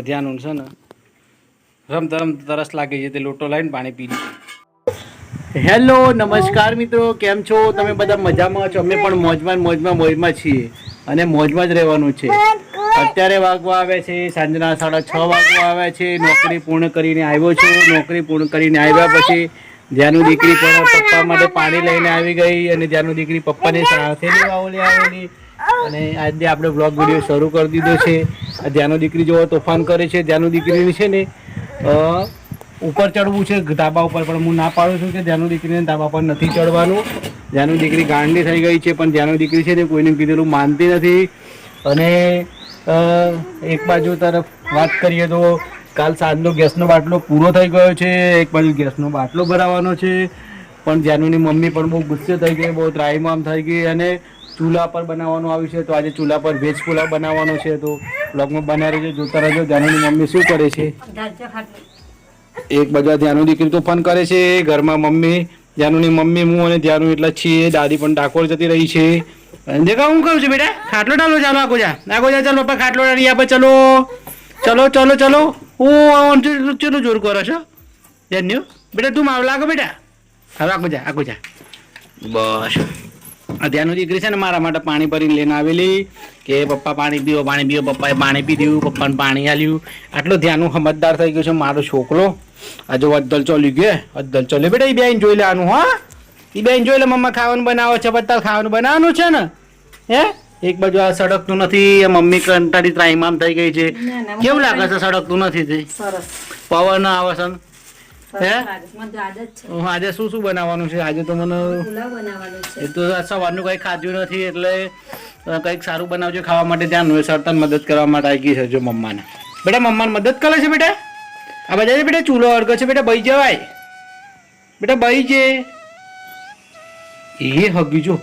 ધ્યાન છે ને. રમતા રમતા તરસ લાગે છે, તે લોટો લઈને પાણી પી હેલો, નમસ્કાર મિત્રો, કેમ છો? તમે બધા મજામાં છો? અમે પણ મોજમાં મોજમાં મોજમાં છીએ અને મોજમાં જ રહેવાનું છે. અત્યારે વાગવા આવે છે, સાંજના સાડા છ વાગવા આવે છે. નોકરી પૂર્ણ કરીને આવ્યો છું. નોકરી પૂર્ણ કરીને આવ્યા પછી જ્યાંનું દીકરી પણ પપ્પા માટે પાણી લઈને આવી ગઈ અને જ્યાંનું દીકરી પપ્પાની સાથે લેવા આવેલી. અને આજે આપણે બ્લોગ વીડિયો શરૂ કરી દીધો છે. આ ધ્યાનો દીકરી જેવો, તોફાન કરે છે, ધ્યાનો દીકરીની છે ને ઉપર ચડવું છે, ધાબા ઉપર, પણ હું ના પાડું છું કે ધ્યાનો દીકરીને ધાબા પર નથી ચડવાનું. ધ્યાનો દીકરી ગાંડી થઈ ગઈ છે, પણ ધ્યાનો દીકરી છે ને, કોઈને કીધેલું માનતી નથી. અને એક બાજુ તરફ વાત કરીએ તો કાલ સાંજનો ગેસનો બાટલો પૂરો થઈ ગયો છે, એક બાજુ ગેસનો બાટલો ભરાવાનો છે. પણ જાનુની મમ્મી પણ બહુ ગુસ્સે થઈ ગઈ, બહુ ત્રાહીમામ થઈ ગઈ અને ચૂલા પર બનાવવાનું આવ્યું છે, તો આજે ચૂલા પર વેજ પુલાવ બનાવવાનો છે, તો બ્લોગમાં બનાવી રહેજો, જોતા રહેજો. જાનુની મમ્મી શું કરે છે? એક બધા ધ્યાનુ દીકરી તો ફોન કરે છે, ઘરમાં મમ્મી, ધ્યાનુની મમ્મી, હું અને ધ્યાનુ એટલા છીએ, દાદી પણ ડાકોર જતી રહી છે. દેખા, હું કહું છું બેટા, ખાટલો ડાલો ચાલો આગો જા આગો જા ચાલો, પપ્પા, ખાટલો ડાલી આપે, ચલો. ચલો ચલો ચલો. હું ચલો જોર કરો છો? ધન્યુ બેટા, તું માવ લાગો બેટા? હવે આગો જા આગો જા બસ. ધ્યાનુ દીકરી છે ને મારા માટે પાણી ભરીને લઈને આવેલી કે પપ્પા પાણી પીવો પાણી પીવો પપ્પાએ પાણી પી દીધું પપ્પાને પાણી આલ્યું. આટલું ધ્યાનનું સમજદાર થઈ ગયું છે મારો છોકરો. આજે અદ્દલ ચોલી ગયો અદ્દલ ચોલી. બેટા એ બેન જોઈ લેવાનું હા. એ બેન જોઈ લે મમ્મા ખાવાનું બનાવો છે બધા ખાવાનું બનાવવાનું છે ને. હે? એક બાજુ આ સડકતું નથી મમ્મી કંટાળી ત્રાહીમામ થઈ ગઈ છે. કેવું લાગે છે સડકતું નથી પવન આવે છે હે? હું આજે શું શું બનાવવાનું છે? આજે તો મને એ તો સવારનું કંઈ ખાધું નથી એટલે કંઈક સારું બનાવજો ખાવા માટે ત્યાં સરતન મદદ કરવા માટે આવી ગઈ છે જો મમ્માને. બેટા મમ્માને મદદ કરે છે બેટા? આ બધા બેટા? ચૂલો અડગો છે બેટા? બઈ જવાય. બેટા બઈ જે. એ હગી જો.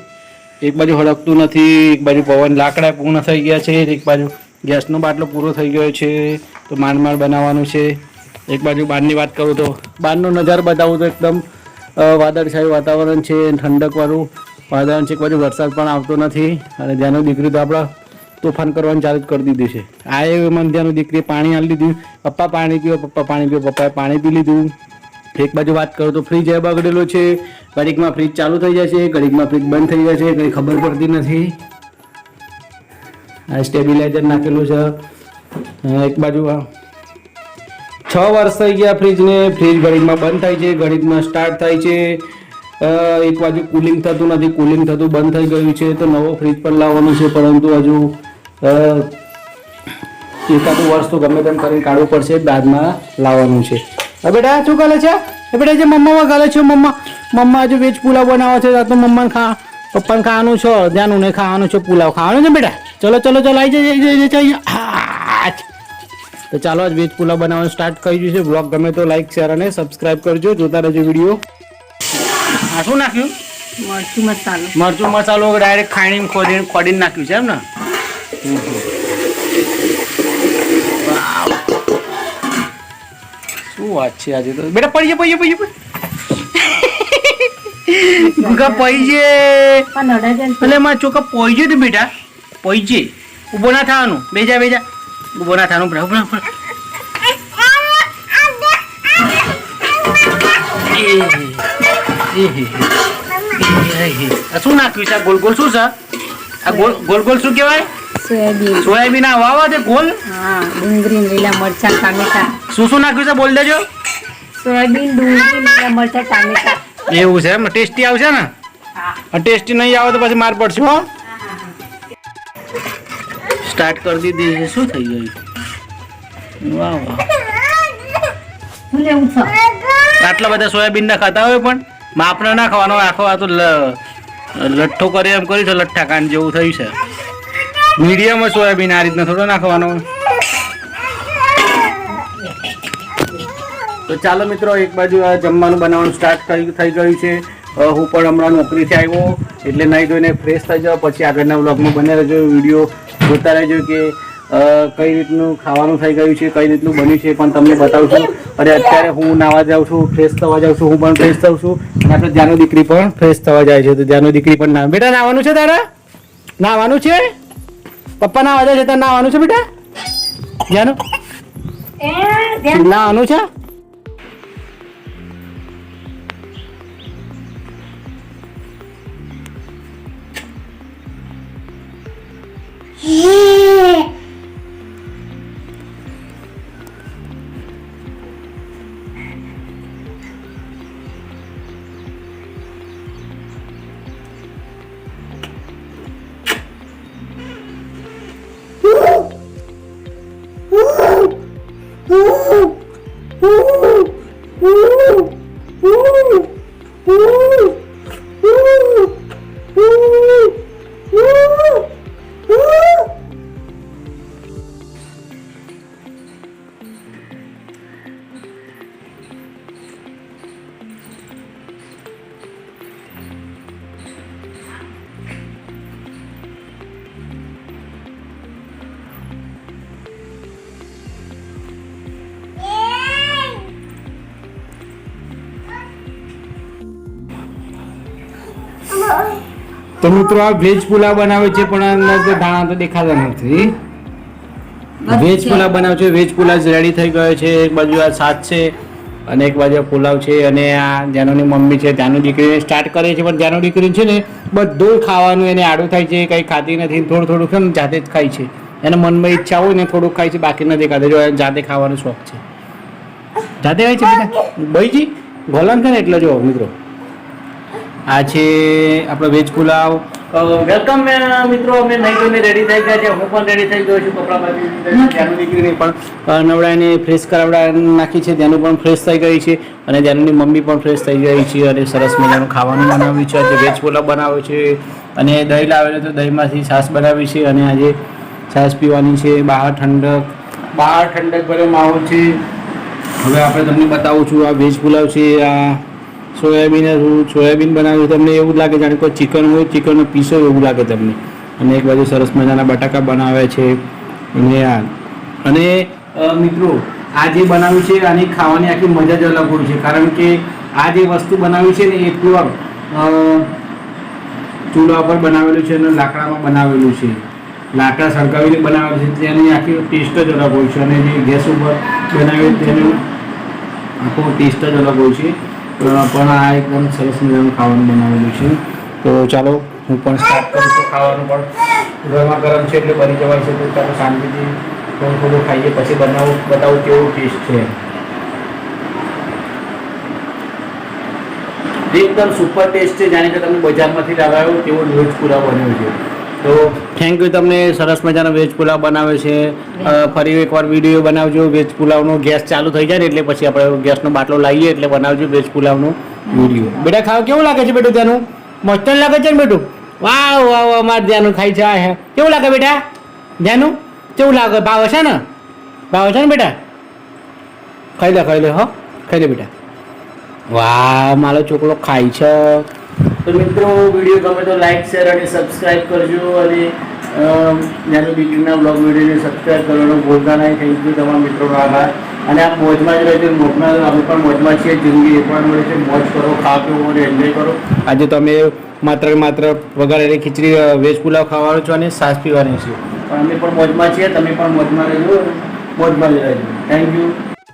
એક બાજુ હડકતું નથી એક બાજુ પવન લાકડા પૂર્ણ થઈ ગયા છે એક બાજુ ગેસનો બાટલો પૂરો થઈ ગયો છે. તો માંડ માંડ બનાવવાનું છે. એક બાજુ બહારની વાત કરું તો બહારનો નજારો બતાવું તો એકદમ વાદળછાયું વાતાવરણ છે ઠંડકવાળું વાતાવરણ છે. એક બાજુ વરસાદ પણ આવતો નથી અને જ્યાંનો દીકરી તો આપણા તોફાન કરવાનું ચાલુ જ કરી દીધું છે. આ એ મને ત્યાંનું દીકરી પાણી આલી દીધું. પપ્પા પાણી પીવો પપ્પા પાણી પીવો પપ્પાએ પાણી પી લીધું. એક બાજુ વાત કરું તો ફ્રીજ એ બગડેલો છે. ઘડીકમાં ફ્રીજ ચાલુ થઈ જાય છે ઘડીકમાં ફ્રીજ બંધ થઈ જાય છે કંઈ ખબર પડતી નથી. આ સ્ટેબિલાઇઝર નાખેલું છે. એક બાજુ છ વર્ષ થઈ ગયા ફ્રીજને. ફ્રીજ ઘડીકમાં બંધ થાય છે ઘડીકમાં સ્ટાર્ટ થાય છે. એક બાજુ કુલિંગ થતું નથી કુલિંગ થતું બંધ થઈ ગયું છે, તો નવો ફ્રીજ પણ લાવવાનું છે, પરંતુ હજુ એકાદું વર્ષ તો ગમે તેમ કરીને કાઢવું પડશે, બાદમાં લાવવાનું છે. હવે બેટા શું કરે છે? એ બેટા, જે મમ્મામાં ગાલે છે, મમ્મા મમ્મા હજુ વેજ પુલાવ બનાવે છે તો મમ્માને ખા, પપ્પાને ખાવાનું છે, ધ્યાન ને ખાવાનું છે, પુલાવ ખાવાનું છે, બેટા. ચલો ચલો ચલો આવી જઈ જઈ તો ચાલો આજ વેજ પુલાવ બનાવવાનું સ્ટાર્ટ કરી દીધું છે. બ્લોગ ગમે તો લાઈક શેર અને સબસ્ક્રાઇબ કરજો. જોતા રહેજો વીડિયો આ શું નાખ્યું? મરચું મસાલો. મરચું મસાલો ડાયરેક્ટ ખાણીને ખોદીને ખોડીને નાખ્યું છે એમ ને? શું વાત છે આજે તો? બેટા પડીએ પડીએ પડીએ ગુગા પૈજે ને એટલે માં ચોકા પૈજે તો બેટા. પૈજે ઊભો ના થવાનું. બેજા બેજા. ઊભો થાનું બ્રહ. આ શું નાખ્યું છે ગોલ ગોલ શું છે આ ગોલ ગોલ ગોલ શું કહેવાય સોયાબીન સોયાબીન આ વાવા છે ગોલ હા ડુંગળી લીલા મરચા ટામેટા શું શું નાખ્યું છે બોલ દેજો સોયાબીન ડુંગળી લીલા મરચા ટામેટા એવું છે એમ ટેસ્ટી આવશે ને હા ટેસ્ટી નહીં આવે તો પછી માર પડશે હો સ્ટાર્ટ કરી દીધી છે. શું થઈ ગયું? વાહ વાહ. આટલા બધા સોયાબીન ના ખાતા હોય પણ માપને ના ખાવાનો આખો આ તો લઠ્ઠો કરે એમ કરી છે લઠ્ઠા કાન જેવું થયું છે. મીડિયમ સોયાબીન આ રીતના થોડો નાખવાનો તો ચાલો મિત્રો એક બાજુ આ જમવાનું બનાવવાનું સ્ટાર્ટ થઈ થઈ ગયું છે. હું પણ હમણાં નોકરીથી આવ્યો એટલે નહીં જોઈને ફ્રેશ થઈ જાઓ પછી આગળના બ્લોગમાં બને રહેજો. વીડિયો જોતા રહેજો કે કઈ રીતનું ખાવાનું થઈ ગયું છે કઈ રીતનું બન્યું છે પણ તમને બતાવું છું અને અત્યારે હું નાવા જાઉં છું ફ્રેશ થવા જાઉં છું હું પણ ફ્રેશ થઉં છું. અને આપણે જ્યાંનો દીકરી પણ ફ્રેશ થવા જાય છે. તો જ્યાંનો દીકરી પણ ના બેટા નાવાનું છે તારા? નાવાનું છે? પપ્પા નાવા જાય છે તારે નાવાનું છે બેટા? જ્યાંનું નાવાનું ધ્યાન ના તો મિત્રો આ વેજ પુલાવ બનાવે છે પણ અંદર દાણા તો દેખાતા નથી. વેજ પુલાવ બનાવે છે વેજ પુલાવ રેડી થઈ ગયો છે એક બાજુ આ સાત છે અને એક બાજુ પુલાવ છે અને આ જાનુની મમ્મી છે જાનુ દીકરીને સ્ટાર્ટ કરે છે પણ જાનુ દીકરી છે ને બધું ખાવાનું એને આડું થાય છે કંઈ ખાતી નથી થોડું થોડું છે ને જાતે જ ખાય છે. એને મનમાં ઈચ્છા હોય ને થોડુંક ખાય છે બાકી નથી ખાતા જો જાતે ખાવાનો શોખ છે. જાતે ખાય છે બેટા ભાઈજી ગોલામ છે ને એટલે જો મિત્રો? આ છે આપણો વેજ પુલાવ. વેલકમ મિત્રો અમે નહીં ધોઈને રેડી થઈ ગયા છે હું પણ રેડી થઈ ગયો છું. કપડાં દીકરીને પણ. નવડાને ફ્રેશ કરાવડા નાખી છે. ત્યાંનું પણ ફ્રેશ થઈ ગઈ છે. અને ત્યાંની મમ્મી પણ ફ્રેશ થઈ ગઈ છે. અને સરસ મજાનું ખાવાનું બનાવ્યું છે. આજે વેજ પુલાવ બનાવ્યો છે. અને દહીં લાવેલું તો દહીંમાંથી છાશ બનાવી છે. અને આજે છાશ પીવાની છે. બહાર ઠંડક. બહાર ઠંડક ભર્યો માહોલ છે. હવે આપણે તમને બતાવું છું આ વેજ પુલાવ છે. આ સોયાબીન સોયાબીન બનાવ્યું તમને એવું લાગે જાણે કોઈ ચિકન હોય, ચિકનનો પીસો એવું લાગે તમને. અને એક બાજુ સરસ મજાના બટાકા બનાવે છે. અને આ, અને મિત્રો, આ જે બનાવ્યું છે, આની ખાવાની આખી મજા જ અલગ હોય છે. કારણ કે આ જે વસ્તુ બનાવી છે ને, એ પ્યોર ચૂલા પર બનાવેલું છે અને લાકડામાં બનાવેલું છે. લાકડા સળગાવીને બનાવેલું છે તેની આખી ટેસ્ટ જ અલગ હોય છે. અને જે ગેસ ઉપર બનાવે તેનું આખો ટેસ્ટ જ અલગ હોય છે. પણ આ એકદમ સરસ મજાનું ખાવાનું બનાવેલું છે. તો ચાલો, હું પણ સ્ટાર્ટ કરું છું ખાવાનું પણ. ગરમા ગરમ છે એટલે બની જવાય છે, તો ચાલો શાંતિથી થોડું થોડું ખાઈએ, પછી બનાવું, બતાવું કેવું ટેસ્ટ છે. એકદમ સુપર ટેસ્ટ છે, જાણે કે તમે બજારમાંથી લગાવ્યો તેવો વેજ પૂરા બન્યો છે. તો થેન્ક યુ તમને સરસ મજાનો વેજ પુલાવ બનાવ્યો છે. ફરી એકવાર વીડિયો બનાવજો. વેજ પુલાવનો ગેસ ચાલુ થઈ જાય ને એટલે પછી આપણે ગેસનો બાટલો લાવીએ એટલે બનાવજો વેજ પુલાવનો વીડિયો બેટા, ખાવ કેવું લાગે છે બેટું ત્યાંનું? મસ્ત લાગે છે ને બેટું? વાવ વાવ મારે ધ્યાનું ખાઈ છે હે. કેવું લાગે બેટા? ધ્યાનું કેવું લાગે? ભાવ છે ને? ભાવ છે ને બેટા? ખાઈ લે ખાઈ લે, હો. ખાઈ લે બેટા. વાહ, મારો છોકરો ખાય છે. તો મિત્રો વીડિયો ગમે તો લાઈક શેર અને સબસ્ક્રાઈબ કરજો અને નાનું દીકરીના બ્લોગ વિડીયોને સબસ્ક્રાઈબ કરવાનું ભૂલતા નહીં. થેન્ક યુ તમારા મિત્રોનો આભાર. અને આ મોજમાં જ રહેજો. મોજમાં અમે પણ મોજમાં છીએ. જિંદગી એકવાર મળે છે. મોજ કરો ખાઓ પીવો અને એન્જોય કરો. આજે તમે માત્ર માત્ર વઘારેલી ખીચડી વેજ પુલાવ ખાવાનો છો અને સાસ પીવાની છે. પણ અમે પણ મોજમાં છીએ. તમે પણ મોજમાં રહેજો. મોજમાં જ રહેજો. Thank you